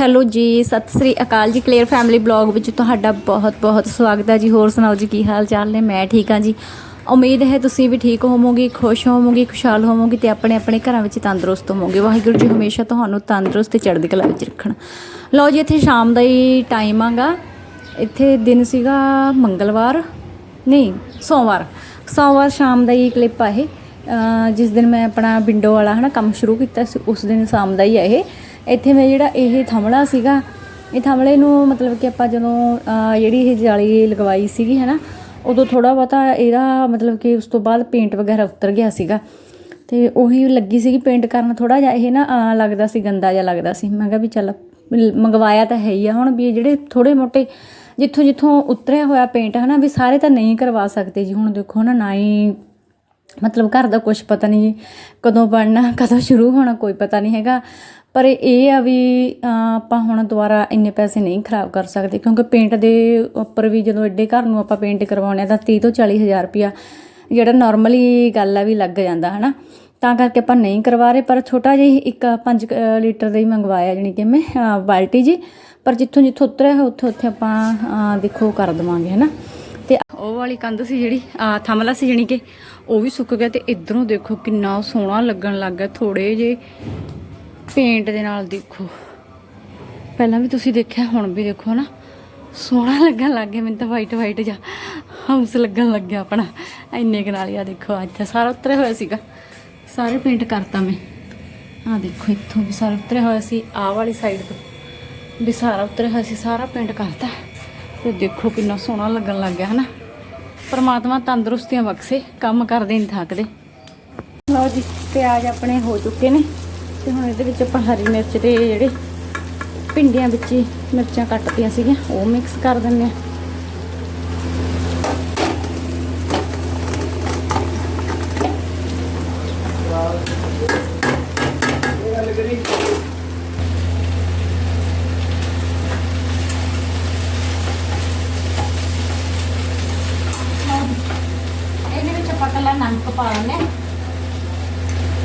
Hello ਜੀ, ਸਤਿ ਸ੍ਰੀ ਅਕਾਲ ਜੀ clear family blog ਵਿੱਚ ਤੁਹਾਡਾ ਬਹੁਤ ਬਹੁਤ ਸਵਾਗਤ ਹੈ ਜੀ। ਹੋਰ ਸੁਣਾਓ ਜੀ, ਕੀ ਹਾਲ ਚਾਲ ਨੇ? ਮੈਂ ਠੀਕ ਹਾਂ ਜੀ। ਉਮੀਦ ਹੈ ਤੁਸੀਂ ਵੀ ਠੀਕ ਹੋਵੋਗੇ, ਖੁਸ਼ ਹੋਵੋਗੇ, ਖੁਸ਼ਹਾਲ ਹੋਵੋਗੇ ਤੇ ਆਪਣੇ ਆਪਣੇ ਘਰਾਂ ਵਿੱਚ ਤੰਦਰੁਸਤ ਹੋਵੋਗੇ। ਵਾਹਿਗੁਰੂ ਜੀ ਹਮੇਸ਼ਾ ਤੁਹਾਨੂੰ ਤੰਦਰੁਸਤ ਤੇ ਚੜ੍ਹਦੀ ਕਲਾ ਵਿੱਚ ਰੱਖਣ। ਲਓ ਜੀ, ਇੱਥੇ ਸ਼ਾਮ ਦਾ ਹੀ ਟਾਈਮ ਆਗਾ। ਇੱਥੇ ਦਿਨ ਸੀਗਾ ਮੰਗਲਵਾਰ, ਨਹੀਂ, ਸੋਮਵਾਰ। ਸੋਮਵਾਰ ਸ਼ਾਮ ਦਾ ਹੀ ਕਲਿੱਪ ਆ ਇਹ। ਜਿਸ ਦਿਨ ਮੈਂ ਆਪਣਾ ਵਿੰਡੋ ਵਾਲਾ ਹਨਾ, ਕੰਮ ਸ਼ੁਰੂ ਕੀਤਾ ਸੀ, ਉਸ ਦਿਨ ਸ਼ਾਮ ਦਾ ਹੀ ਆ ਇਹ। ਇੱਥੇ ਮੈਂ ਜਿਹੜਾ ਇਹ ਥਮਲਾ ਸੀਗਾ, ਇਹ ਥੰਮਲੇ ਨੂੰ ਮਤਲਬ ਕਿ ਆਪਾਂ ਜਦੋਂ ਜਿਹੜੀ ਇਹ ਜਾਲੀ ਲਗਵਾਈ ਸੀਗੀ, ਹਨਾ, ਉਦੋਂ ਥੋੜਾ ਬਹੁਤਾ ਇਹਦਾ ਮਤਲਬ ਕਿ ਉਸ ਤੋਂ ਬਾਅਦ ਪੇਂਟ ਵਗੈਰਾ ਉਤਰ ਗਿਆ ਸੀਗਾ। ਤੇ ਉਹੀ ਲੱਗੀ ਸੀਗੀ ਪੇਂਟ ਕਰਨ ਥੋੜਾ ਜਿਹਾ ਇਹ ਨਾ ਲੱਗਦਾ ਸੀ, ਗੰਦਾ ਜਿਹਾ ਲੱਗਦਾ ਸੀ। ਮੈਂ ਕਿਹਾ ਵੀ ਚੱਲ ਮੰਗਵਾਇਆ ਤਾਂ ਹੈ ਹੀ ਆ ਹੁਣ, ਵੀ ਇਹ ਜਿਹੜੇ ਥੋੜੇ ਮੋਟੇ ਜਿੱਥੋਂ ਜਿੱਥੋਂ ਉਤਰਿਆ ਹੋਇਆ ਪੇਂਟ ਹਨਾ, ਵੀ ਸਾਰੇ ਤਾਂ ਨਹੀਂ ਕਰਵਾ ਸਕਦੇ ਜੀ। ਹੁਣ ਦੇਖੋ ਨਾ ਨਾ ਹੀ ਮਤਲਬ ਘਰ ਦਾ ਕੁਝ ਪਤਾ ਨਹੀਂ ਕਦੋਂ ਬਣਨਾ, ਕਦੋਂ ਸ਼ੁਰੂ ਹੋਣਾ, ਕੋਈ ਪਤਾ ਨਹੀਂ ਹੈਗਾ। ਪਰ ਇਹ ਆ ਵੀ ਆਪਾਂ ਹੁਣ ਦੁਬਾਰਾ ਇੰਨੇ ਪੈਸੇ ਨਹੀਂ ਖਰਾਬ ਕਰ ਸਕਦੇ, ਕਿਉਂਕਿ ਪੇਂਟ ਦੇ ਉੱਪਰ ਵੀ ਜਦੋਂ ਐਡੇ ਘਰ ਨੂੰ ਆਪਾਂ ਪੇਂਟ ਕਰਵਾਉਣੇ ਆ ਤਾਂ 30 ਤੋਂ 40 ਹਜ਼ਾਰ ਰੁਪਿਆ ਜਿਹੜਾ ਨਾਰਮਲੀ ਗੱਲ ਆ ਵੀ ਲੱਗ ਜਾਂਦਾ, ਹਨਾ? ਤਾਂ ਕਰਕੇ ਆਪਾਂ ਨਹੀਂ ਕਰਵਾ ਰਹੇ, ਪਰ ਛੋਟਾ ਜਿਹਾ ਹੀ ਇੱਕ 5 ਲੀਟਰ ਦਾ ਹੀ ਮੰਗਵਾਇਆ, ਜਾਣੀ ਕਿ ਮੈਂ ਬਾਲਟੀ ਜੀ। ਪਰ ਜਿੱਥੋਂ ਜਿੱਥੋਂ ਉਤਰਿਆ ਹੈ ਉੱਥੇ ਉੱਥੇ ਆਪਾਂ ਦੇਖੋ ਕਰ ਦਵਾਂਗੇ, ਹਨਾ? ਤੇ ਉਹ ਵਾਲੀ ਕੰਧ ਸੀ ਜਿਹੜੀ ਥਮਲਾ ਸੀ, ਜਾਣੀ ਕਿ ਉਹ ਵੀ ਸੁੱਕ ਗਿਆ ਤੇ ਇਧਰੋਂ ਦੇਖੋ ਕਿੰਨਾ ਸੋਹਣਾ ਲੱਗਣ ਲੱਗ ਗਿਆ ਥੋੜੇ ਜੇ ਪੇਂਟ ਦੇ ਨਾਲ ਦੇਖੋ। ਪਹਿਲਾਂ ਵੀ ਤੁਸੀਂ ਦੇਖਿਆ, ਹੁਣ ਵੀ ਦੇਖੋ ਨਾ ਸੋਹਣਾ ਲੱਗਣ ਲੱਗ ਗਿਆ, ਮੈਨੂੰ ਤਾਂ ਵਾਈਟ ਵਾਈਟ ਜਿਹਾ ਹਾਊਸ ਲੱਗਣ ਲੱਗ ਗਿਆ ਆਪਣਾ। ਇੰਨੇ ਕੁ ਨਾਲ ਆ ਦੇਖੋ, ਅੱਜ ਤਾਂ ਸਾਰਾ ਉਤਰਿਆ ਹੋਇਆ ਸੀਗਾ। ਸਾਰੇ ਪੇਂਟ ਕਰਤਾ ਮੈਂ। ਆ ਦੇਖੋ, ਇੱਥੋਂ ਵੀ ਸਾਰਾ ਉਤਰਿਆ ਹੋਇਆ ਸੀ, ਆਹ ਵਾਲੀ ਸਾਈਡ ਤੋਂ ਵੀ ਸਾਰਾ ਉਤਰਿਆ ਹੋਇਆ ਸੀ, ਸਾਰਾ ਪੇਂਟ ਕਰਤਾ। ਤੇ ਦੇਖੋ ਕਿੰਨਾ ਸੋਹਣਾ ਲੱਗਣ ਲੱਗ ਗਿਆ ਹਨਾ। ਪਰਮਾਤਮਾ ਤੰਦਰੁਸਤੀਆਂ ਬਖਸ਼ੇ, ਕੰਮ ਕਰਦੇ ਨਹੀਂ ਥੱਕਦੇ। ਲਓ ਜੀ, ਪਿਆਜ਼ ਆਪਣੇ ਹੋ ਚੁੱਕੇ ਨੇ। ਤੇ ਹੁਣ ਇਹਦੇ ਵਿੱਚ ਆਪਾਂ ਹਰੀ ਮਿਰਚ ਤੇ ਜਿਹੜੇ ਭਿੰਡੀਆਂ ਵਿੱਚ ਹੀ ਮਿਰਚਾਂ ਕੱਟਤੀਆਂ ਸੀਗੀਆਂ, ਉਹ ਮਿਕਸ ਕਰ ਦਿੰਦੇ ਆ ਇਹਦੇ ਵਿੱਚ ਆਪਾਂ ਕੱਲਾ ਨਮਕ ਪਾ ਲੈਂਦੇ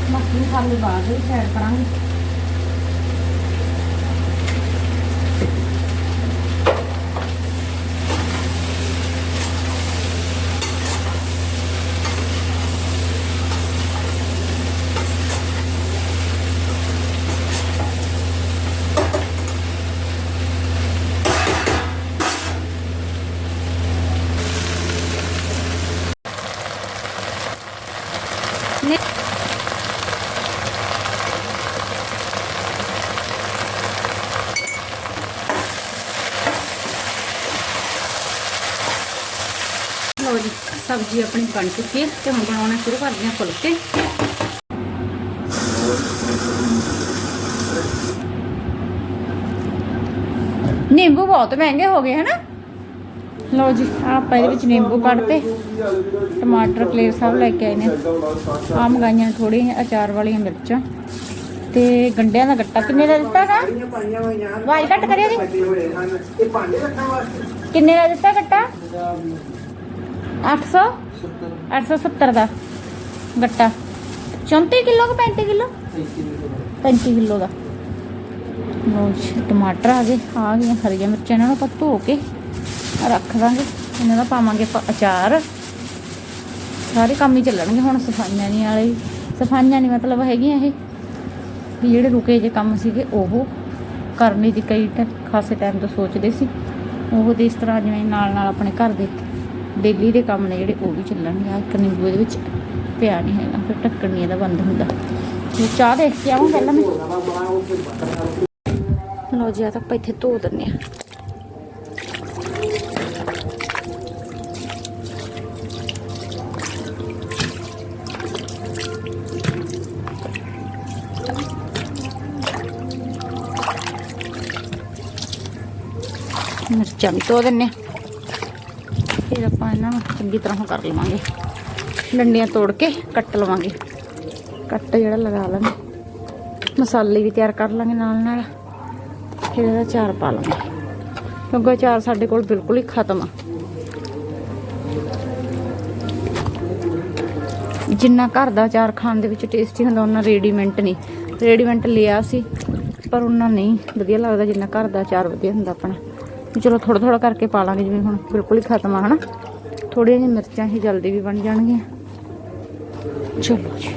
ਹਾਂ ਬਾਕੀ ਮਸਾਲੇ ਬਾਅਦ ਵਿੱਚ ਐਡ ਕਰਾਂਗੇ। ਨੇ ਲਓ ਜੀ ਸਬਜ਼ੀ ਆਪਣੀ ਬਣ ਚੁੱਕੀ ਹੈ ਤੇ ਹੁਣ ਬਣਾਉਣਾ ਸ਼ੁਰੂ ਕਰਦੇ ਹਾਂ ਫੁਲਕੇ। ਨਿੰਬੂ ਬਹੁਤ ਮਹਿੰਗੇ ਹੋ ਗਏ, ਹਨਾ? ਲਓ ਜੀ ਆਪਾਂ ਇਹਦੇ ਵਿੱਚ ਨਿੰਬੂ ਕੱਢਤੇ। ਟਮਾਟਰ ਕਲੇਰ ਸਭ ਲੈ ਕੇ ਆਏ ਨੇ। ਆ ਮੰਗਾਈਆਂ ਥੋੜੀ ਅਚਾਰ ਵਾਲੀਆਂ ਮਿਰਚਾਂ। ਤੇ ਗੰਡਿਆਂ ਦਾ ਗੱਟਾ ਕਿੰਨੇ ਦਾ ਦਿੱਤਾ ਹੈਗਾ ਆਵਾਜ਼ ਘੱਟ ਕਰਿਓ ਜੀ। ਕਿੰਨੇ ਦਾ ਦਿੱਤਾ ਗੱਟਾ? 800 870 ਦਾ ਗੱਟਾ। 34 ਕਿਲੋ ਕਿ 35 ਕਿਲੋ? 35 ਕਿਲੋ ਦਾ। ਲਓ ਟਮਾਟਰ ਆ ਗਏ ਆ ਗਏ ਹਰੀਆਂ ਮਿਰਚਾਂ, ਇਹਨਾਂ ਨੂੰ ਆਪਾਂ ਧੋ ਕੇ ਰੱਖ ਦਾਂਗੇ। ਇਹਨਾਂ ਦਾ ਪਾਵਾਂਗੇ ਆਪਾਂ ਅਚਾਰ। ਸਾਰੇ ਕੰਮ ਹੀ ਚੱਲਣਗੇ ਹੁਣ, ਸਫਾਈਆਂ ਨਹੀਂ ਵਾਲੇ। ਸਫਾਈਆਂ ਨਹੀਂ ਮਤਲਬ ਹੈਗੀਆਂ ਇਹ। ਵੀ ਜਿਹੜੇ ਰੁਕੇ ਜੇ ਕੰਮ ਸੀਗੇ, ਉਹ ਕਰਨੇ ਦੀ ਕਈ ਖਾਸੇ ਟਾਈਮ ਤੋਂ ਸੋਚਦੇ ਸੀ। ਉਹ ਤੇ ਇਸ ਤਰ੍ਹਾਂ ਜਿਵੇਂ ਨਾਲ ਨਾਲ ਆਪਣੇ ਘਰ ਦੇ ਡੇਲੀ ਦੇ ਕੰਮ ਨੇ ਜਿਹੜੇ ਉਹ ਵੀ ਚੱਲਣਗੇ। ਆ ਇੱਕ ਨਿੰਬੂ ਇਹਦੇ ਵਿੱਚ ਪਿਆ ਨਹੀਂ ਹੈਗਾ, ਫਿਰ ਢੱਕਣ ਨਹੀਂ ਇਹਦਾ ਬੰਦ ਹੁੰਦਾ। ਤੇ ਚਾਹ ਦੇਖ ਕੇ ਆਵਾਂ ਪਹਿਲਾਂ ਮੈਂ। ਲੋ ਜੀ ਆ ਤਾਂ ਆਪਾਂ ਇੱਥੇ ਧੋ ਦਿੰਨੇ ਆ ਮਿਰਚਾਂ ਵੀ ਧੋ ਦਿੰਨੇ ਆ ਚੰਗੀ ਤਰ੍ਹਾਂ ਕਰ ਲਵਾਂਗੇ। ਡੰਡੀਆਂ ਤੋੜ ਕੇ ਕੱਟ ਲਵਾਂਗੇ। ਕੱਟ ਜਿਹੜਾ ਲਗਾ ਲਾਂਗੇ। ਮਸਾਲੇ ਵੀ ਤਿਆਰ ਕਰ ਲਾਂਗੇ ਨਾਲ ਨਾਲ। ਫਿਰ ਇਹਦਾ ਚਾਰ ਪਾ ਲਾਂਗੇ। ਕਿਉਂਕਿ ਅਚਾਰ ਸਾਡੇ ਕੋਲ ਬਿਲਕੁਲ ਹੀ ਖਤਮ ਆ। ਜਿੰਨਾ ਘਰ ਦਾ ਅਚਾਰ ਖਾਣ ਦੇ ਵਿੱਚ ਟੇਸਟੀ ਹੁੰਦਾ ਉਹਨਾਂ ਰੈਡੀਮੈਂਟ ਨਹੀਂ ਰੈਡੀਮੈਂਟ ਲਿਆ ਸੀ, ਪਰ ਉਹਨਾਂ ਨਹੀਂ। ਵਧੀਆ ਲੱਗਦਾ ਜਿੰਨਾ ਘਰ ਦਾ ਅਚਾਰ ਵਧੀਆ ਹੁੰਦਾ ਆਪਣਾ। ਚਲੋ ਥੋੜਾ ਥੋੜਾ ਕਰਕੇ ਪਾ ਲਾਂਗੇ, ਜਿਵੇਂ ਹੁਣ ਬਿਲਕੁਲ ਹੀ ਖਤਮ ਆ, ਹਨਾ? ਥੋੜੀਆਂ ਜਿਹੀਆਂ ਮਿਰਚਾਂ ਹੀ ਜਲਦੀ ਵੀ ਬਣ ਜਾਣਗੀਆਂ। ਚਲੋ ਜੀ।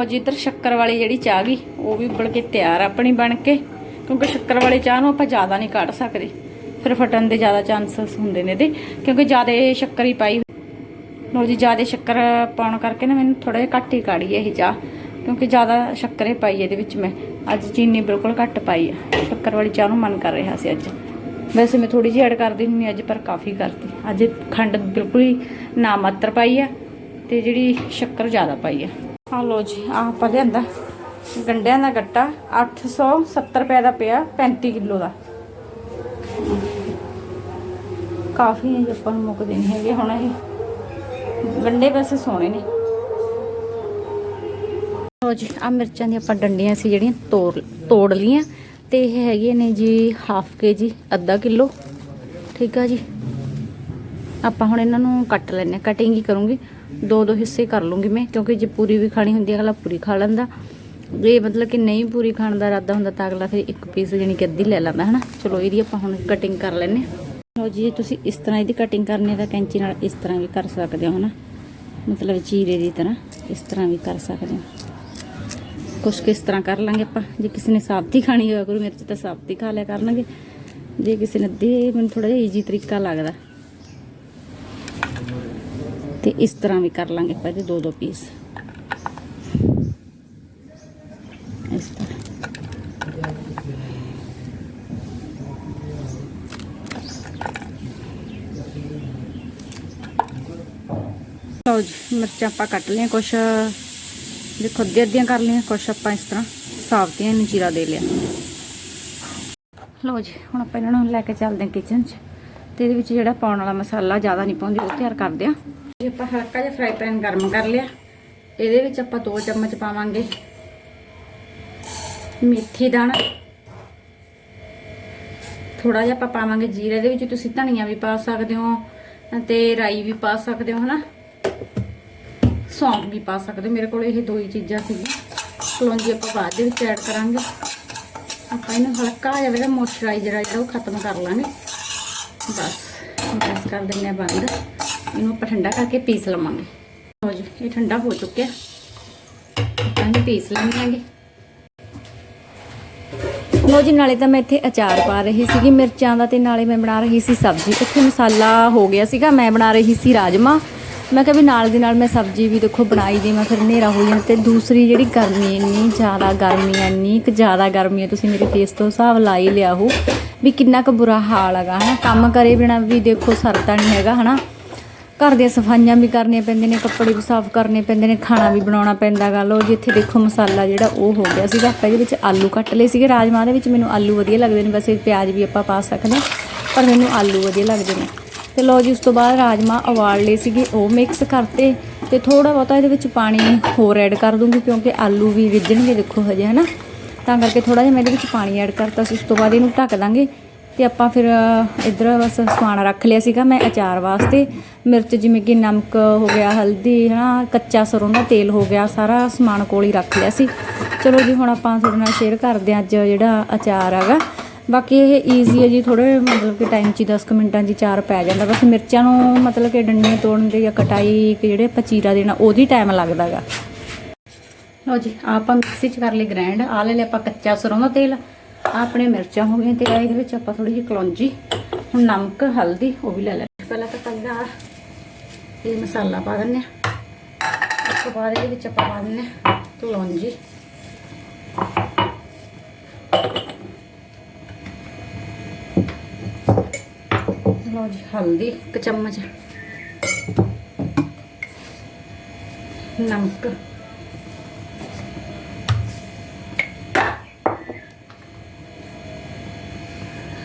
ਉਹ ਜੀ, ਇੱਧਰ ਸ਼ੱਕਰ ਵਾਲੀ ਜਿਹੜੀ ਚਾਹ ਗਈ, ਉਹ ਵੀ ਉਬਲ ਕੇ ਤਿਆਰ ਆਪਣੀ ਬਣ ਕੇ। ਕਿਉਂਕਿ ਸ਼ੱਕਰ ਵਾਲੀ ਚਾਹ ਨੂੰ ਆਪਾਂ ਜ਼ਿਆਦਾ ਨਹੀਂ ਕੱਢ ਸਕਦੇ। ਫਿਰ ਫਟਣ ਦੇ ਜ਼ਿਆਦਾ ਚਾਂਸਸ ਹੁੰਦੇ ਨੇ ਤੇ ਕਿਉਂਕਿ ਜ਼ਿਆਦਾ ਸ਼ੱਕਰ ਹੀ ਪਾਈ ਲੋ ਜੀ, ਜ਼ਿਆਦਾ ਸ਼ੱਕਰ ਪਾਉਣ ਕਰਕੇ ਨਾ ਮੈਨੂੰ ਥੋੜਾ ਜਿਹਾ ਘੱਟ ਹੀ ਕਾੜੀ ਹੈ ਇਹ ਚਾਹ, ਕਿਉਂਕਿ ਜ਼ਿਆਦਾ ਸ਼ੱਕਰ ਹੀ ਪਾਈ ਇਹਦੇ ਵਿੱਚ ਮੈਂ। ਅੱਜ ਚੀਨੀ ਬਿਲਕੁਲ ਘੱਟ ਪਾਈ ਆ। ਸ਼ੱਕਰ ਵਾਲੀ ਚਾਹ ਨੂੰ ਮਨ ਕਰ ਰਿਹਾ ਸੀ ਅੱਜ। ਵੈਸੇ ਮੈਂ ਥੋੜੀ ਜਿਹੀ ਐਡ ਕਰਦੀ ਹੁੰਦੀ ਅੱਜ, ਪਰ ਕਾਫੀ ਕਰਤੀ ਅੱਜ ਖੰਡ ਬਿਲਕੁਲ ਹੀ ਨਾ ਮਾਤਰ ਪਾਈ ਆ ਤੇ ਜਿਹੜੀ ਸ਼ੱਕਰ ਜ਼ਿਆਦਾ ਪਾਈ ਆ। ਆ ਲੋ ਜੀ ਆਹ ਆਪਾਂ ਲਿਆਂਦਾ। ਗੰਡਿਆਂ ਦਾ ਗੱਟਾ 870 ਰੁਪਏ ਦਾ ਪਿਆ 35 ਕਿਲੋ ਦਾ। ਕਾਫੀ ਹੈ ਆਪਾਂ ਨੂੰ ਮੁੱਕਦੇ ਨਹੀਂ ਹੈਗੇ ਹੁਣ ਇਹ। ਗੰਡੇ ਵੈਸੇ ਸੋਹਣੇ ਨੇ। ਲੋ ਜੀ ਆ ਮਿਰਚਾਂ ਦੀਆਂ ਆਪਾਂ ਡੰਡੀਆਂ ਸੀ ਜਿਹੜੀਆਂ ਤੋੜ ਤੋੜ ਲੀਆਂ ਤੇ ਇਹ ਹੈਗੇ ਨੇ ਜੀ ਹਾਫ ਕੇ ਜੀ ਅੱਧਾ ਕਿਲੋ। ਠੀਕ ਆ ਜੀ। ਆਪਾਂ ਹੁਣ ਇਹਨਾਂ ਨੂੰ ਕੱਟ ਲੈਣੇ ਕਟਿੰਗ ਹੀ ਕਰੂੰਗੀ। ਦੋ ਦੋ ਹਿੱਸੇ ਕਰ ਲੂੰਗੀ ਮੈਂ, ਕਿਉਂਕਿ ਜੇ ਪੂਰੀ ਵੀ ਖਾਣੀ ਹੁੰਦੀ ਹੈ ਅਗਲਾ ਪੂਰੀ ਖਾ ਲੈਂਦਾ। ਜੇ ਮਤਲਬ ਕਿ ਨਹੀਂ ਪੂਰੀ ਖਾਣ ਦਾ ਇਰਾਦਾ ਹੁੰਦਾ ਤਾਂ ਅਗਲਾ ਫਿਰ ਇੱਕ ਪੀਸ ਜਾਨੀ ਕਿ ਅੱਧੀ ਲੈ ਲੈਂਦਾ, ਹਨਾ? ਚਲੋ, ਇਹਦੀ ਆਪਾਂ ਹੁਣ ਕਟਿੰਗ ਕਰ ਲੈਣੇ ਲਓ ਜੀ ਤੁਸੀਂ ਇਸ ਤਰ੍ਹਾਂ ਇਹਦੀ ਕਟਿੰਗ ਕਰਨੀ ਹੈ ਤਾਂ ਕੈਂਚੀ ਨਾਲ ਇਸ ਤਰ੍ਹਾਂ ਵੀ ਕਰ ਸਕਦੇ ਹੋ, ਹਨਾ? ਮਤਲਬ ਚੀਰੇ ਦੀ ਤਰ੍ਹਾਂ ਇਸ ਤਰ੍ਹਾਂ ਵੀ ਕਰ ਸਕਦੇ ਹੋ। ਕੁਛ ਕਿਸ ਤਰ੍ਹਾਂ ਕਰ ਲਾਂਗੇ ਆਪਾਂ? ਜੇ ਕਿਸੇ ਨੇ ਸਾਬਤੀ ਖਾਣੀ ਹੋਇਆ ਕਰੂ ਮਿਰਚ ਤਾਂ ਸਾਬਤੀ ਖਾ ਲਿਆ ਕਰਨਗੇ। ਜੇ ਕਿਸੇ ਨੇ ਅੱਧੀ ਮੈਨੂੰ ਥੋੜਾ ਜਿਹਾ ਈਜੀ ਤਰੀਕਾ ਲੱਗਦਾ। ਤੇ ਇਸ ਤਰ੍ਹਾਂ ਵੀ ਕਰ ਲਾਂਗੇ ਆਪਾਂ ਇਹਦੇ ਦੋ ਦੋ ਪੀਸ ਇਸ ਤਰ੍ਹਾਂ। ਲਓ ਜੀ, ਮਿਰਚਾਂ ਆਪਾਂ ਕੱਟ ਲਈਆਂ, ਕੁਛ ਦੇਖੋ ਅੱਧੀਆਂ ਅੱਧੀਆਂ ਕਰ ਲਈਆਂ, ਕੁਛ ਆਪਾਂ ਇਸ ਤਰ੍ਹਾਂ ਸਾਬਤੀਆਂ ਇਹਨੂੰ ਜੀਰਾ ਦੇ ਲਿਆ। ਲਓ ਜੀ, ਹੁਣ ਆਪਾਂ ਇਹਨਾਂ ਨੂੰ ਲੈ ਕੇ ਚੱਲਦੇ ਹਾਂ ਕਿਚਨ 'ਚ। ਤੇ ਇਹਦੇ ਵਿੱਚ ਜਿਹੜਾ ਪਾਉਣ ਵਾਲਾ ਮਸਾਲਾ ਜ਼ਿਆਦਾ ਨਹੀਂ ਪਾਉਂਦੇ, ਉਹ ਤਿਆਰ ਕਰਦੇ ਆ ਜੀ, ਆਪਾਂ ਹਲਕਾ ਜਿਹਾ ਫਰਾਈ ਪੈਨ ਗਰਮ ਕਰ ਲਿਆ। ਇਹਦੇ ਵਿੱਚ ਆਪਾਂ 2 ਚਮਚ ਪਾਵਾਂਗੇ ਮੇਥੀ ਦਾਣਾ। ਥੋੜਾ ਜਿਹਾ ਆਪਾਂ ਪਾਵਾਂਗੇ ਜੀਰੇ ਦੇ ਵਿੱਚ। ਤੁਸੀਂ ਧਨੀਆ ਵੀ ਪਾ ਸਕਦੇ ਹੋ ਤੇ ਰਾਈ ਵੀ ਪਾ ਸਕਦੇ ਹੋ, ਹਨਾ? ਸੌਂਫ ਵੀ ਪਾ ਸਕਦੇ, ਮੇਰੇ ਕੋਲ ਇਹ ਦੋ ਹੀ ਚੀਜ਼ਾਂ ਸੀਗੀਆਂ। ਕਲੌਂਜੀ ਆਪਾਂ ਬਾਅਦ ਦੇ ਵਿੱਚ ਐਡ ਕਰਾਂਗੇ। ਆਪਾਂ ਇਹਨੂੰ ਹਲਕਾ ਜਿਹਾ ਜਿਹੜਾ ਮੋਇਸਚਰਾਈਜ਼ਰ ਆ ਜਿਹੜਾ ਉਹ ਖਤਮ ਕਰ ਲਾਂਗੇ। ਬਸ ਪ੍ਰੈਸ ਕਰ ਦਿੰਦੇ ਆ ਬੰਦ। ਇਹਨੂੰ ਆਪਾਂ ਠੰਡਾ ਕਰਕੇ ਪੀਸ ਲਵਾਂਗੇ। ਲਓ ਜੀ, ਇਹ ਠੰਡਾ ਹੋ ਚੁੱਕਿਆ। ਆਪਾਂ ਇਹਨੂੰ ਪੀਸ ਲਵਾਂਗੇ ਲੋ ਜੀ, ਨਾਲੇ ਤਾਂ ਮੈਂ ਇੱਥੇ ਅਚਾਰ ਪਾ ਰਹੀ ਸੀਗੀ। ਮਿਰਚਾਂ ਦਾ ਤੇ ਨਾਲੇ ਮੈਂ ਬਣਾ ਰਹੀ ਸੀ ਸਬਜ਼ੀ। ਇੱਥੇ ਮਸਾਲਾ ਹੋ ਗਿਆ ਸੀਗਾ, ਮੈਂ ਬਣਾ ਰਹੀ ਸੀ ਰਾਜਮਾ। ਮੈਂ ਕਿਹਾ ਵੀ ਨਾਲ ਦੀ ਨਾਲ ਮੈਂ ਸਬਜ਼ੀ ਵੀ ਦੇਖੋ ਬਣਾਈ ਦੀ, ਮੈਂ ਫਿਰ ਹਨੇਰਾ ਹੋ ਜਾਣਾ ਤੇ ਦੂਸਰੀ ਜਿਹੜੀ ਗਰਮੀ ਇੰਨੀ ਜ਼ਿਆਦਾ ਗਰਮੀ ਹੈ ਇੰਨੀ ਕੁ ਜ਼ਿਆਦਾ ਗਰਮੀ ਹੈ ਤੁਸੀਂ ਮੇਰੇ ਫੇਸ ਤੋਂ ਹਿਸਾਬ ਲਾ ਹੀ ਲਿਆ ਹੋ ਵੀ ਕਿੰਨਾ ਕੁ ਬੁਰਾ ਹਾਲ ਹੈਗਾ, ਹਨਾ? ਕੰਮ ਕਰੇ ਬਿਨਾ ਵੀ ਦੇਖੋ ਸਰਦਾ ਨਹੀਂ ਹੈਗਾ, ਹਨਾ? ਘਰ ਦੀਆਂ ਸਫਾਈਆਂ ਵੀ ਕਰਨੀਆਂ ਪੈਂਦੀਆਂ ਨੇ, ਕੱਪੜੇ ਵੀ ਸਾਫ਼ ਕਰਨੇ ਪੈਂਦੇ ਨੇ, ਖਾਣਾ ਵੀ ਬਣਾਉਣਾ ਪੈਂਦਾ ਗਾ। ਲੋ ਜੀ, ਇੱਥੇ ਦੇਖੋ ਮਸਾਲਾ ਜਿਹੜਾ ਉਹ ਹੋ ਗਿਆ ਸੀਗਾ, ਆਪਾਂ ਇਹਦੇ ਵਿੱਚ ਆਲੂ ਕੱਟ ਲਏ ਸੀਗੇ। ਰਾਜਮਾਂਹ ਦੇ ਵਿੱਚ ਮੈਨੂੰ ਆਲੂ ਵਧੀਆ ਲੱਗਦੇ ਨੇ, ਵੈਸੇ ਪਿਆਜ਼ ਵੀ ਆਪਾਂ ਪਾ ਸਕਦੇ ਹਾਂ, ਪਰ ਮੈਨੂੰ ਆਲੂ ਵਧੀਆ ਲੱਗਦੇ ਨੇ। ਤੇ ਲੋ ਜੀ, ਉਸ ਤੋਂ ਬਾਅਦ ਰਾਜਮਾਂਹ ਉਬਾਲ ਲਏ ਸੀਗੇ, ਉਹ ਮਿਕਸ ਕਰਤੇ ਤੇ ਥੋੜਾ ਬਹੁਤਾ ਇਹਦੇ ਵਿੱਚ ਪਾਣੀ ਹੋਰ ਐਡ ਕਰ ਦੂੰਗੀ ਕਿਉਂਕਿ ਆਲੂ ਵੀ ਰਿੱਝਣਗੇ, ਦੇਖੋ ਹਜੇ, ਹਨਾ? ਤਾਂ ਕਰਕੇ ਥੋੜਾ ਜਿਹਾ ਮੈਂ ਇਹਦੇ ਵਿੱਚ ਪਾਣੀ ਐਡ ਕਰਤਾ ਸੀ, ਉਸ ਤੋਂ ਬਾਅਦ ਇਹਨੂੰ ਢੱਕ ਦਾਂਗੇ ਤੇ ਆਪਾਂ ਫਿਰ ਇਧਰ ਬਸ ਸਮਾਨ ਰੱਖ ਲਿਆ ਸੀਗਾ ਮੈਂ ਅਚਾਰ ਵਾਸਤੇ। ਮਿਰਚ ਜਿਵੇਂ ਕਿ ਨਮਕ ਹੋ ਗਿਆ, ਹਲਦੀ, ਹਨਾ, ਕੱਚਾ ਸਰੋਂ ਦਾ ਤੇਲ ਹੋ ਗਿਆ, ਸਾਰਾ ਸਮਾਨ ਕੋਲ ਹੀ ਰੱਖ ਲਿਆ ਸੀ। ਚਲੋ ਜੀ, ਹੁਣ ਆਪਾਂ ਤੁਹਾਡੇ ਨਾਲ ਸ਼ੇਅਰ ਕਰਦੇ ਹਾਂ ਅੱਜ ਜਿਹੜਾ ਅਚਾਰ ਹੈਗਾ। ਬਾਕੀ ਇਹ ਈਜ਼ੀ ਹੈ ਜੀ ਥੋੜੇ ਮਤਲਬ ਕਿ ਟਾਈਮ 'ਚ ਹੀ 10 ਕੁ ਮਿੰਟਾਂ 'ਚ ਹੀ ਚਾਰ ਪੈ ਜਾਂਦਾ। ਬਸ ਮਿਰਚਾਂ ਨੂੰ ਮਤਲਬ ਕਿ ਡੰਡੀਆਂ ਤੋੜਨ ਦੇ ਜਾਂ ਕਟਾਈ ਕਿ ਜਿਹੜੇ ਆਪਾਂ ਚੀਰਾ ਦੇਣਾ ਉਹਦੀ ਟਾਈਮ ਲੱਗਦਾਗਾ ਲਓ ਜੀ ਆਹ ਆਪਾਂ ਮਿਕਸੀ 'ਚ ਕਰ ਲਈ ਗ੍ਰਾਈਂਡ ਆ ਲੈ ਲਿਆ ਆਪਾਂ ਕੱਚਾ ਸਰੋਂ ਦਾ ਤੇਲ। ਆਹ ਆਪਣੇ ਮਿਰਚਾਂ ਹੋ ਗਈਆਂ ਤੇ ਇਹਦੇ ਵਿੱਚ ਆਪਾਂ ਥੋੜੀ ਜਿਹੀ ਕਲੌਂਜੀ, ਹੁਣ ਨਮਕ, ਹਲਦੀ, ਉਹ ਵੀ ਲੈ ਲੈ ਪਹਿਲਾਂ ਤਾਂ ਪਹਿਲਾਂ ਇਹ ਮਸਾਲਾ ਪਾ ਦਿੰਦੇ ਆ ਉਸ ਤੋਂ ਬਾਅਦ ਇਹਦੇ ਵਿੱਚ ਆਪਾਂ ਪਾ ਦਿੰਦੇ ਆ ਕਲੌਂਜੀ। ਲਓ ਜੀ, ਹਲਦੀ, ਇੱਕ ਚਮਚ। ਨਮਕ।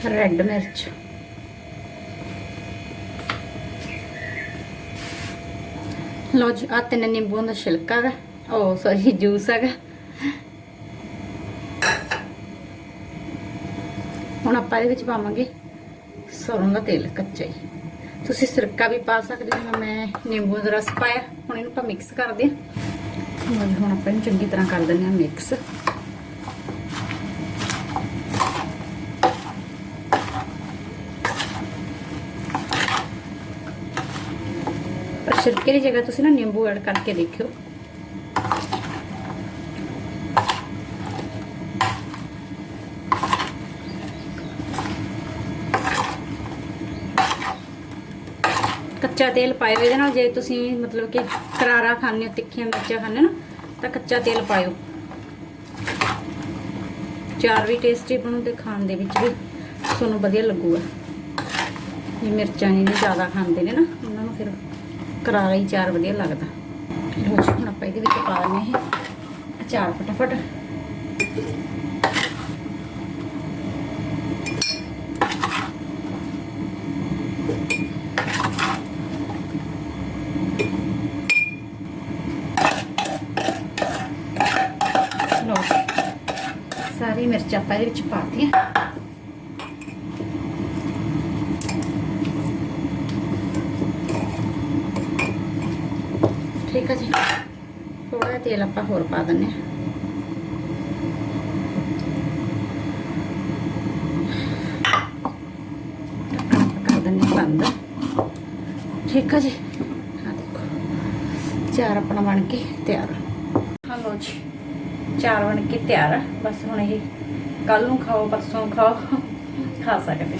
ਰੈੱਡ ਮਿਰਚ। ਲਓ ਜੀ ਆ ਤਿੰਨ ਨਿੰਬੂਆਂ ਦਾ ਛਿਲਕਾ ਹੈ ਉਹ ਸੌਰੀ ਜੂਸ ਹੈਗਾ। ਹੁਣ ਆਪਾਂ ਇਹਦੇ ਵਿੱਚ ਪਾਵਾਂਗੇ ਸਰੋਂ ਤੇਲ ਕੱਚਾ ਹੀ। ਤੁਸੀਂ ਸਿਰਕਾ ਵੀ ਪਾ ਸਕਦੇ ਹੋ, ਮੈਂ ਨਿੰਬੂ ਦਾ ਰਸ ਪਾਇਆ। ਹੁਣ ਇਹਨੂੰ ਆਪਾਂ ਮਿਕਸ ਕਰਦੇ ਹਾਂ। ਹੁਣ ਆਪਾਂ ਇਹਨੂੰ ਚੰਗੀ ਤਰ੍ਹਾਂ ਕਰ ਦਿੰਦੇ ਹਾਂ ਮਿਕਸ ਸਿਰਕੇ ਦੀ ਜਗ੍ਹਾ ਤੁਸੀਂ ਨਾ ਨਿੰਬੂ ਐਡ ਕਰਕੇ ਦੇਖਿਓ। ਤੇਲ ਪਾਇਓ, ਇਹਦੇ ਨਾਲ ਜੇ ਤੁਸੀਂ ਮਤਲਬ ਕਿ ਕਰਾਰਾ ਖਾਂਦੇ ਹੋ, ਤਿੱਖੀਆਂ ਮਿਰਚਾਂ ਖਾਂਦੇ ਨਾ, ਤਾਂ ਕੱਚਾ ਤੇਲ ਪਾਇਓ। ਚਾਰ ਵੀ ਟੇਸਟੀ ਬਣੂ ਤੇ ਖਾਣ ਦੇ ਵਿੱਚ ਵੀ, ਤੁਹਾਨੂੰ ਵਧੀਆ ਲੱਗੂਗਾ। ਇਹ ਮਿਰਚਾਂ ਨਹੀਂ ਜ਼ਿਆਦਾ ਖਾਂਦੇ ਨੇ ਨਾ, ਉਹਨਾਂ ਨੂੰ ਫਿਰ ਕਰਾਰਾ ਹੀ ਚਾਰ ਵਧੀਆ ਲੱਗਦਾ। ਲੋ ਜੀ, ਹੁਣ ਆਪਾਂ ਇਹਦੇ ਵਿੱਚ ਪਾ ਦਿੰਦੇ ਇਹ। ਅਚਾਰ ਫਟਾਫਟ ਲੋ ਸਾਰੀ ਮਿਰਚਾਂ ਆਪਾਂ ਇਹਦੇ ਵਿੱਚ ਪਾਤੀਆਂ ਠੀਕ ਹੈ ਜੀ। ਥੋੜਾ ਤੇਲ ਆਪਾਂ ਹੋਰ ਪਾ ਦਿੰਨੇ ਹਾਂ। ਕਰ ਦਿੰਨੇ ਹਾਂ ਬੰਦ। ਠੀਕ ਹੈ ਜੀ। ਆ ਦੇਖੋ, ਚਾਰ ਆਪਣਾ ਬਣ ਕੇ ਤਿਆਰ। ਹਾਂ ਲੋ ਜੀ, ਚਾਰ ਬਣ ਕੇ ਤਿਆਰ ਆ। ਬਸ ਹੁਣ ਇਹ ਕੱਲ ਨੂੰ ਖਾਓ ਪਰਸੋਂ ਖਾਓ। ਖਾ ਸਕਦੇ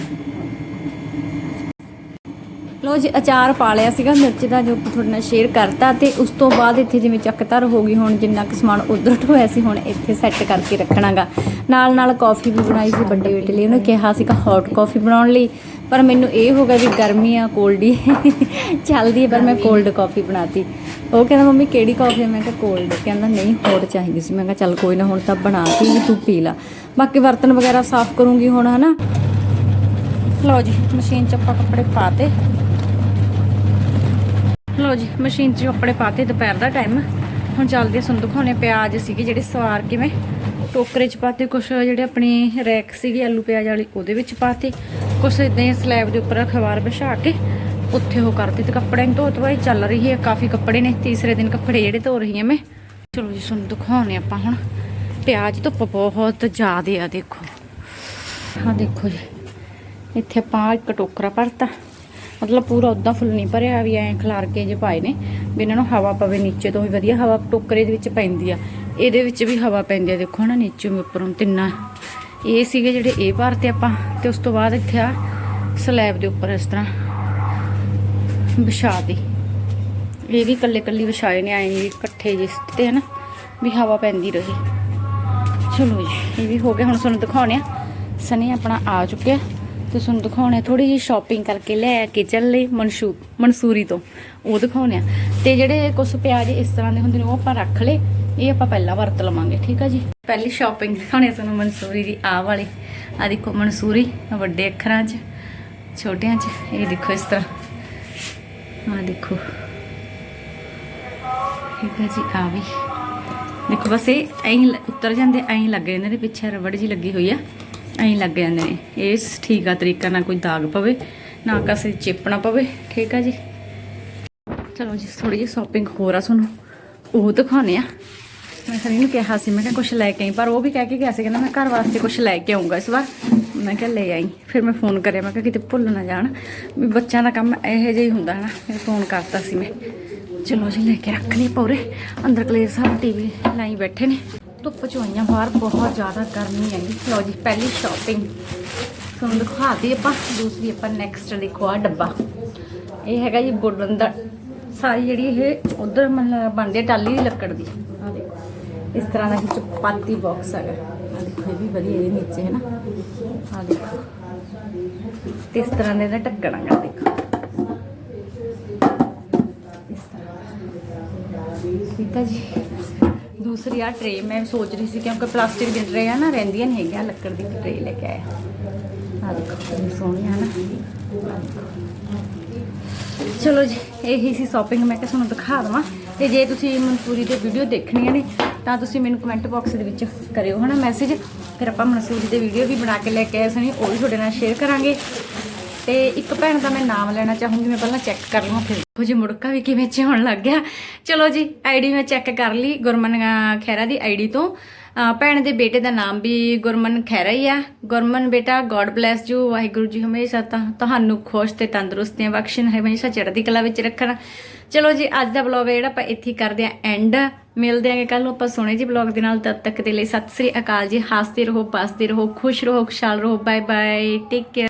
ਲੋ ਜੀ ਅਚਾਰ ਪਾ ਲਿਆ ਸੀਗਾ ਮਿਰਚ ਦਾ ਜੋ ਤੁਹਾਡੇ ਨਾਲ ਸ਼ੇਅਰ ਕਰਤਾ ਤੇ ਉਸ ਤੋਂ ਬਾਅਦ ਇੱਥੇ ਜਿਵੇਂ ਚੱਕਤਰ ਹੋ ਗਈ ਹੁਣ ਜਿੰਨਾ ਕੁ ਸਮਾਨ ਉਧਰ ਹੋਇਆ ਸੀ ਹੁਣ ਇੱਥੇ ਸੈੱਟ ਕਰਕੇ ਰੱਖਣਾਗਾ। ਨਾਲ ਨਾਲ ਕਾਫੀ ਵੀ ਬਣਾਈ ਸੀ ਵੱਡੇ ਬੇਟੇ ਲਈ ਉਹਨੇ ਕਿਹਾ ਸੀਗਾ ਹੌਟ ਕਾਫੀ ਬਣਾਉਣ ਲਈ। ਪਰ ਮੈਨੂੰ ਇਹ ਹੋ ਗਿਆ ਵੀ ਗਰਮੀ ਆ ਕੋਲਡ ਹੀ ਚੱਲਦੀ ਹੈ ਪਰ ਮੈਂ ਕੋਲਡ ਕਾਫੀ ਬਣਾਤੀ। ਉਹ ਕਹਿੰਦਾ ਮੰਮੀ ਕਿਹੜੀ ਕਾਫੀ ਮੈਂ ਕਿਹਾ ਕੋਲਡ ਕਹਿੰਦਾ ਨਹੀਂ ਹੌਟ ਚਾਹੀਦੀ ਸੀ। ਮੈਂ ਕਿਹਾ ਚੱਲ ਕੋਈ ਨਾ ਹੁਣ ਤਾਂ ਬਣਾਤੀ ਤੂੰ ਪੀ ਲਾ। ਬਾਕੀ ਬਰਤਨ ਵਗੈਰਾ ਸਾਫ਼ ਕਰੂੰਗੀ ਹੁਣ ਹਨਾ? ਲਓ ਜੀ ਮਸ਼ੀਨ 'ਚ ਆਪਾਂ ਕੱਪੜੇ ਪਾਤੇ। ਲਓ ਜੀ, ਮਸ਼ੀਨ 'ਚ ਕੱਪੜੇ ਪਾਤੇ ਦੁਪਹਿਰ ਦਾ ਟਾਈਮ ਹੁਣ ਚੱਲਦੇ ਸਾਨੂੰ ਦਿਖਾਉਣੇ ਪਿਆਜ਼ ਸੀਗੇ ਜਿਹੜੇ ਸਵਾਰ ਕੇ ਮੈਂ ਟੋਕਰੇ 'ਚ ਪਾਤੇ ਕੁਝ ਜਿਹੜੇ ਆਪਣੇ ਰੈਕ ਸੀਗੇ, ਆਲੂ ਪਿਆਜ਼ ਵਾਲੀ, ਉਹਦੇ ਵਿੱਚ ਪਾਤੇ। ਕੁਝ ਇਦਾਂ ਸਲੈਬ ਦੇ ਉੱਪਰ ਅਖਬਾਰ ਵਿਛਾ ਕੇ ਉੱਥੇ ਉਹ ਕਰਤੀ ਤੇ ਕੱਪੜਿਆਂ ਦੀ ਧੋ ਵਾਈ ਚੱਲ ਰਹੀ ਹੈ ਕਾਫੀ ਕੱਪੜੇ ਨੇ, ਤੀਸਰੇ ਦਿਨ ਕੱਪੜੇ ਜਿਹੜੇ ਧੋ ਰਹੀ ਹਾਂ ਮੈਂ। ਚਲੋ ਜੀ, ਤੁਹਾਨੂੰ ਦਿਖਾਉਣੇ ਆਪਾਂ ਹੁਣ। ਪਿਆਜ਼ ਧੁੱਪ ਬਹੁਤ ਜ਼ਿਆਦੇ ਆ, ਦੇਖੋ। ਹਾਂ ਦੇਖੋ ਜੀ, ਇੱਥੇ ਆਪਾਂ ਇੱਕ ਟੋਕਰਾ ਭਰਤਾ। ਮਤਲਬ ਪੂਰਾ ਉਦਾਂ ਫੁੱਲ ਨਹੀਂ ਭਰਿਆ, ਵੀ ਐਂ ਖਲਾਰ ਕੇ ਜੇ ਪਾਏ ਨੇ, ਵੀ ਇਹਨਾਂ ਨੂੰ ਹਵਾ ਪਵੇ ਨੀਚੇ ਤੋਂ ਵੀ ਵਧੀਆ, ਹਵਾ ਟੋਕਰੇ ਦੇ ਵਿੱਚ ਪੈਂਦੀ ਆ। ਇਹਦੇ ਵਿੱਚ ਵੀ ਹਵਾ ਪੈਂਦੀ ਆ, ਦੇਖੋ ਨਾ ਨੀਚੇ ਉੱਪਰੋਂ ਤਿੰਨਾਂ। ਇਹ ਸੀਗੇ ਜਿਹੜੇ ਇਹ ਭਰਤੇ ਆਪਾਂ, ਤੇ ਉਸ ਤੋਂ ਬਾਅਦ ਇੱਥੇ ਆ ਸਲੈਬ ਦੇ ਉੱਪਰ ਇਸ ਤਰ੍ਹਾਂ ਵਿਛਾਤੀ। ਇਹ ਵੀ ਕੱਲੇ ਕੱਲੀ ਵਿਛਾਏ ਨੇ, ਐਂ ਇਕੱਠੇ ਜਿਸ ਤੇ ਹਨਾ, ਵੀ ਹਵਾ ਪੈਂਦੀ ਰਹੇ। ਚਲੋ ਜੀ, ਇਹ ਵੀ ਹੋ ਗਿਆ, ਹੁਣ ਤੁਹਾਨੂੰ ਦਿਖਾਉਣੇ ਆ। ਸਨੀ ਆਪਣਾ ਆ ਚੁੱਕਿਆ। ਤੇ ਤੁਹਾਨੂੰ ਦਿਖਾਉਣੇ ਥੋੜੀ ਜਿਹੀ ਸ਼ਾਪਿੰਗ ਕਰਕੇ ਲੈ ਕੇ ਚੱਲੇ ਮਨਸੂ, ਮਨਸੂਰੀ ਤੋਂ, ਉਹ ਦਿਖਾਉਣੇ ਆ। ਤੇ ਜਿਹੜੇ ਕੁਝ ਪਿਆਜ਼ ਇਸ ਤਰ੍ਹਾਂ ਦੇ ਹੁੰਦੇ ਨੇ, ਉਹ ਆਪਾਂ ਰੱਖ ਲਏ, ਇਹ ਆਪਾਂ ਪਹਿਲਾਂ ਵਰਤ ਲਵਾਂਗੇ, ਠੀਕ ਆ ਜੀ? ਪਹਿਲੀ ਸ਼ਾਪਿੰਗ ਦਿਖਾਉਣੇ ਤੁਹਾਨੂੰ ਮਨਸੂਰੀ ਦੀ ਆ ਵਾਲੀ। ਆ ਦੇਖੋ ਮਨਸੂਰੀ, ਵੱਡੇ ਅੱਖਰਾਂ 'ਚ, ਛੋਟਿਆਂ 'ਚ, ਇਹ ਦੇਖੋ ਇਸ ਤਰ੍ਹਾਂ। ਆ ਦੇਖੋ। ਠੀਕ ਹੈ ਜੀ ਆ ਵੀ। ਦੇਖੋ ਬਸ ਇਹ ਐਂ ਉੱਤਰ ਜਾਂਦੇ, ਐਂ ਲੱਗ ਜਾਂਦੇ ਨੇ, ਪਿੱਛੇ ਰਬੜ ਜੀ ਲੱਗੀ ਹੋਈ ਆ। ਐਂ ਲੱਗ ਜਾਂਦੇ ਨੇ। ਇਹ ਠੀਕ ਆ ਤਰੀਕਾ ਨਾ ਕੋਈ ਦਾਗ ਪਵੇ, ਨਾ ਕਿਸੇ ਚਿਪਣਾ ਪਵੇ, ਠੀਕ ਆ ਜੀ? ਚਲੋ ਜੀ ਥੋੜੀ ਜਿਹੀ ਸ਼ਾਪਿੰਗ ਹੋਰ ਆ ਤੁਹਾਨੂੰ। ਉਹ ਦਿਖਾਉਣੇ ਆ। ਮੈਂ ਸਨੀ ਨੂੰ ਕਿਹਾ ਸੀ, ਮੈਂ ਕਿਹਾ ਕੁਝ ਲੈ ਕੇ ਆਈ, ਪਰ ਉਹ ਵੀ ਕਹਿ ਕੇ ਗਿਆ ਸੀ, ਕਹਿੰਦਾ ਮੈਂ ਘਰ ਵਾਸਤੇ ਕੁਝ ਲੈ ਕੇ ਆਉਂਗਾ ਇਸ ਵਾਰ। ਮੈਂ ਕਿਹਾ ਲੈ ਆਈ। ਫਿਰ ਮੈਂ ਫੋਨ ਕਰਿਆ, ਮੈਂ ਕਿਹਾ ਕਿਤੇ ਭੁੱਲ ਨਾ ਜਾਣ। ਵੀ ਬੱਚਿਆਂ ਦਾ ਕੰਮ ਇਹੋ ਜਿਹਾ ਹੀ ਹੁੰਦਾ ਹੈ ਨਾ ਮੈਂ ਫੋਨ ਕਰਤਾ ਸੀ ਮੈਂ। ਚਲੋ ਜੀ, ਲੈ ਕੇ ਰੱਖ ਲਈ ਪੌਰੇ। ਅੰਦਰ ਕਲੇਰ ਸਾਹਿਬ ਟੀਵੀ ਲਾਈ ਬੈਠੇ ਨੇ। ਧੁੱਪ ਚ ਆਈਆਂ ਬਾਹਰ ਬਹੁਤ ਜ਼ਿਆਦਾ ਗਰਮੀ ਹੈਗੀ। ਲਓ ਜੀ, ਪਹਿਲੀ ਸ਼ਾਪਿੰਗ ਤੁਹਾਨੂੰ ਦਿਖਾਤੀ ਆਪਾਂ। ਦੂਸਰੀ ਆਪਾਂ ਨੈਕਸਟ ਦੇਖੋ ਆ ਡੱਬਾ। ਇਹ ਹੈਗਾ ਜੀ ਵੁਡਨ ਦਾ। ਸਾਰੀ ਜਿਹੜੀ ਇਹ ਉਧਰ ਮਤਲਬ ਬਣਦੀ ਹੈ ਟਾਲੀ ਦੀ ਲੱਕੜ ਦੀ। ਆ ਦੇਖੋ। ਇਸ ਤਰ੍ਹਾਂ ਦਾ ਹੀ ਚਪਾਤੀ ਬਾਕਸ ਹੈਗਾ। ਆ ਦੇਖੋ, ਇਹ ਵੀ ਵਧੀਆ ਇਹਦੇ ਨੀਚੇ, ਹੈ ਨਾ? ਆ ਦੇਖੋ। ਤੇ ਇਸ ਤਰ੍ਹਾਂ ਦੇ ਇਹਦਾ ਢੱਕਣ ਹੈਗਾ, ਦੇਖੋ। ਇਸ ਤਰ੍ਹਾਂ ਠੀਕ ਹੈ ਜੀ। ਦੂਸਰੀ ਆ ਟਰੇ ਮੈਂ ਸੋਚ ਰਹੀ ਸੀ ਕਿਉਂਕਿ ਪਲਾਸਟਿਕ ਦੀ ਟਰੇ ਆ ਨਾ ਰਹਿੰਦੀਆਂ ਨਹੀਂ ਹੈਗੀਆਂ ਲੱਕੜ ਦੀ ਟਰੇ ਲੈ ਕੇ ਆਇਆ। ਆ ਦੇਖੋ, ਕਿੰਨੀ ਸੋਹਣੀ ਆ ਨਾ। ਚਲੋ ਜੀ, ਇਹੀ ਸੀ ਸ਼ਾਪਿੰਗ ਮੈਂ ਕਿਹਾ ਤੁਹਾਨੂੰ ਦਿਖਾ ਦਵਾਂ। ਤੇ ਜੇ ਤੁਸੀਂ ਮਨਸੂਰੀ ਦੇ ਵੀਡੀਓ ਦੇਖਣੀਆਂ ਨੇ, ਤਾਂ ਤੁਸੀਂ ਮੈਨੂੰ ਕਮੈਂਟ ਬਾਕਸ ਦੇ ਵਿੱਚ ਕਰਿਓ, ਹਨਾ ਮੈਸੇਜ ਫਿਰ ਆਪਾਂ ਮਨਸੂਰੀ ਦੇ ਵੀਡੀਓ ਵੀ ਬਣਾ ਕੇ ਲੈ ਕੇ ਆਏ ਸਨੀ, ਉਹ ਵੀ ਤੁਹਾਡੇ ਨਾਲ ਸ਼ੇਅਰ ਕਰਾਂਗੇ। ਤੇ ਇੱਕ ਭੈਣ ਦਾ ਮੈਂ ਨਾਮ ਲੈਣਾ ਚਾਹੂੰਗੀ ਮੈਂ ਪਹਿਲਾਂ ਚੈੱਕ ਕਰ ਲਵਾਂ ਫਿਰ। ਉਹ ਜੀ ਮੁੜਕਾ ਵੀ ਕਿਵੇਂ ਚ ਹੋਣ ਲੱਗ ਗਿਆ। ਚਲੋ ਜੀ ਆਈਡੀ ਮੈਂ ਚੈੱਕ ਕਰ ਲਈ ਗੁਰਮਨ ਅਹ, ਖਹਿਰਾ ਦੀ ਆਈਡੀ ਤੋਂ। ਭੈਣ ਦੇ ਬੇਟੇ ਦਾ ਨਾਮ ਵੀ ਗੁਰਮਨ ਖੈਰਾ ਹੀ ਆ। ਗੁਰਮਨ ਬੇਟਾ God bless you Waheguru ji ਹਮੇਸ਼ਾ ਤਾਂ ਤੁਹਾਨੂੰ ਖੁਸ਼ ਤੇ ਤੰਦਰੁਸਤੀਆਂ ਬਖਸ਼ਣ ਹਮੇਸ਼ਾ ਚੜ੍ਹਦੀ ਕਲਾ ਵਿੱਚ ਰੱਖਣ। ਚਲੋ ਜੀ ਅੱਜ ਦਾ ਵਲੌਗ ਹੈ ਜਿਹੜਾ ਆਪਾਂ ਇੱਥੇ ਕਰਦੇ ਆ ਐਂਡ ਮਿਲਦੇ ਆਂਗੇ ਕੱਲ ਨੂੰ ਆਪਾਂ ਸੋਹਣੇ ਜੀ ਵਲੌਗ ਦੇ ਨਾਲ। ਤਦ ਤੱਕ ਦੇ ਲਈ ਸਤਿ ਸ੍ਰੀ ਅਕਾਲ ਜੀ। ਹੱਸਦੇ ਰਹੋ ਬਸਦੇ ਰਹੋ ਖੁਸ਼ ਰਹੋ ਖੁਸ਼ਹਾਲ ਰਹੋ। Bye bye take care